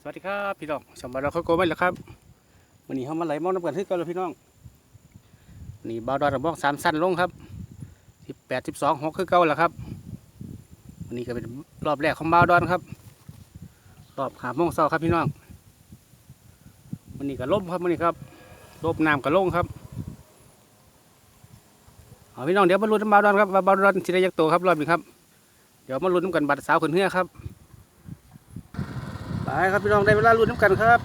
สวัสดีครับพี่น้องสมบัติเราเขาโกไม่แล้วครับวันนี้เขามาไหลมองน้ำกันที่กันแล้วพี่น้องนี่บาวดอนระบอกสามสั้นลงครับสิบแปดสิบสองหกคือเก่าแล้วครับวันนี้ก็เป็นรอบแรกของบาวดอนครับ รอบหาโมงเช้าครับพี่น้องวันนี้ก็ล่มครับวันนี้ครับล่มน้ำก็ลงครับเอาพี่น้องเดี๋ยวมาลุ้นบาวดอนครับบาวดอนสิได้ยักษ์โตครับรอบนี้ครับเดี๋ยวมาลุ้นน้ำกันบัตรสาวขึ้นเฮือครับ ไปครับพี่น้องได้เวลาลุ้นน้ำกันครับ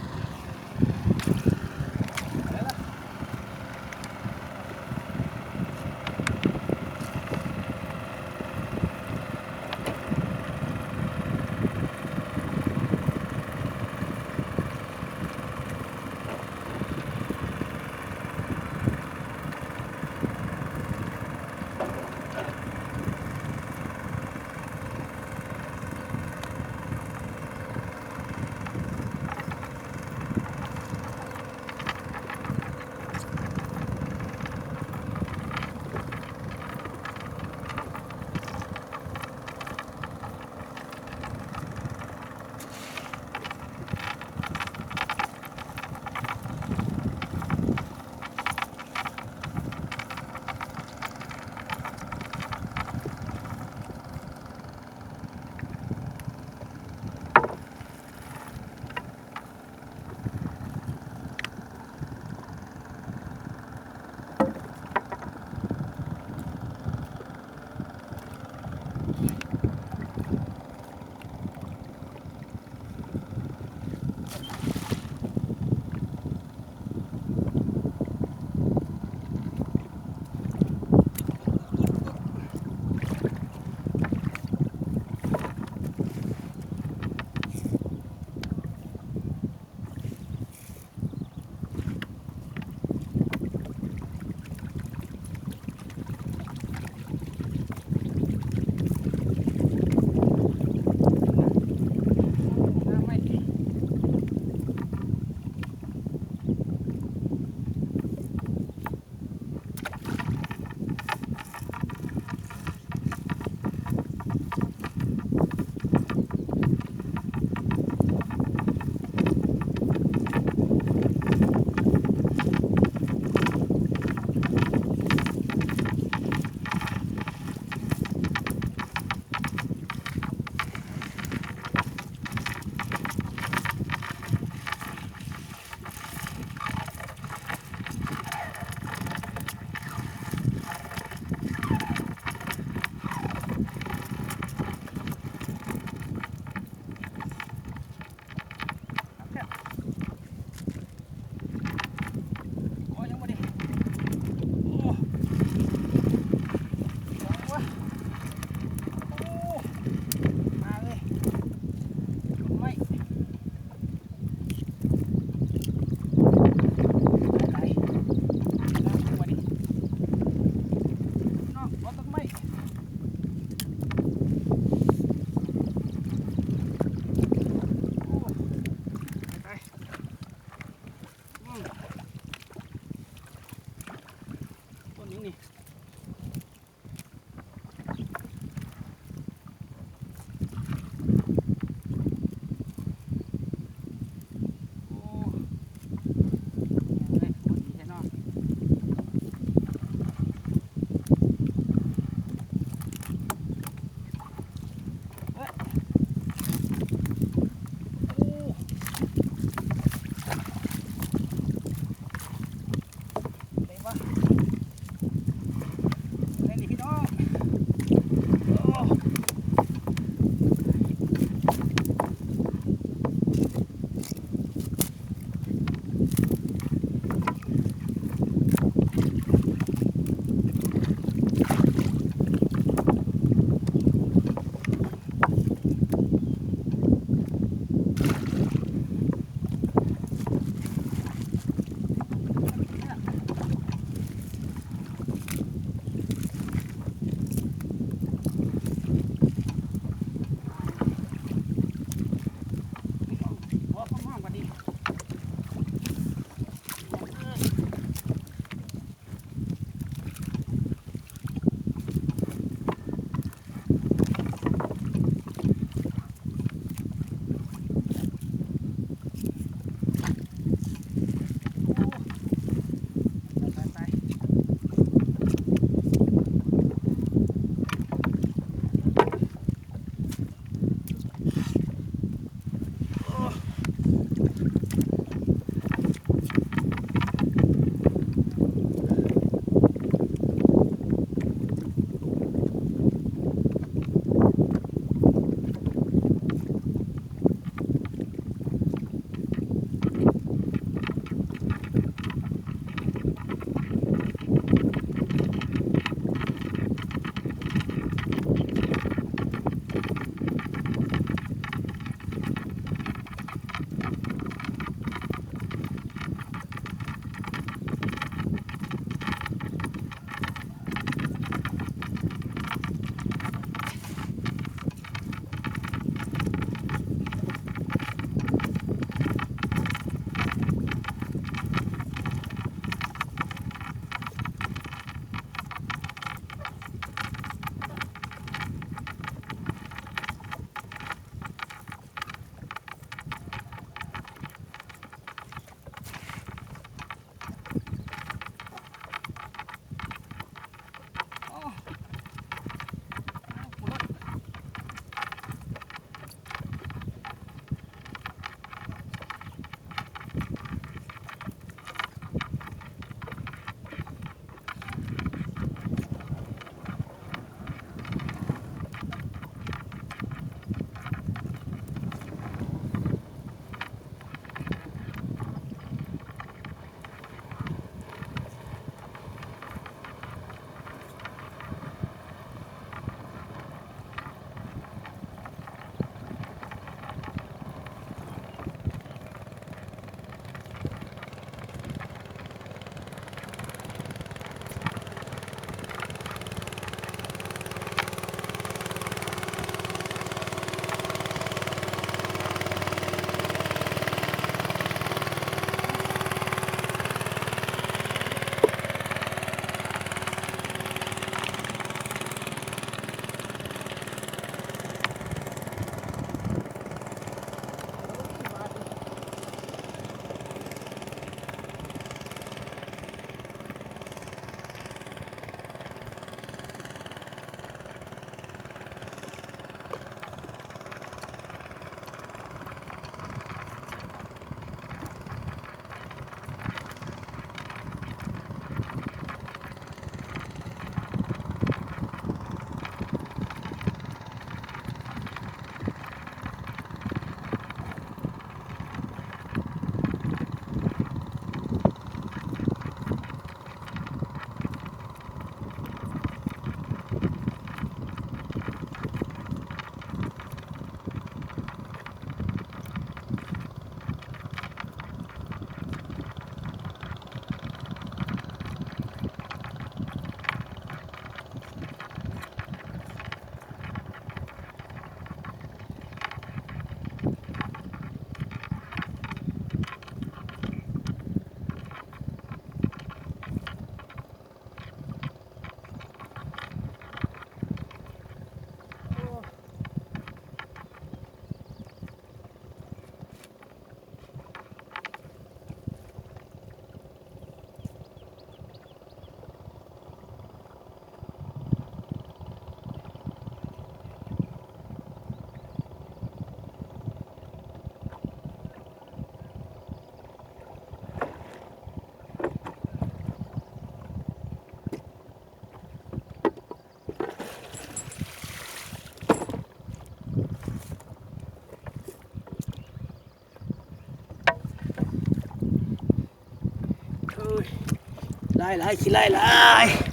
ไล่ไล่ขี้ไล่ไล่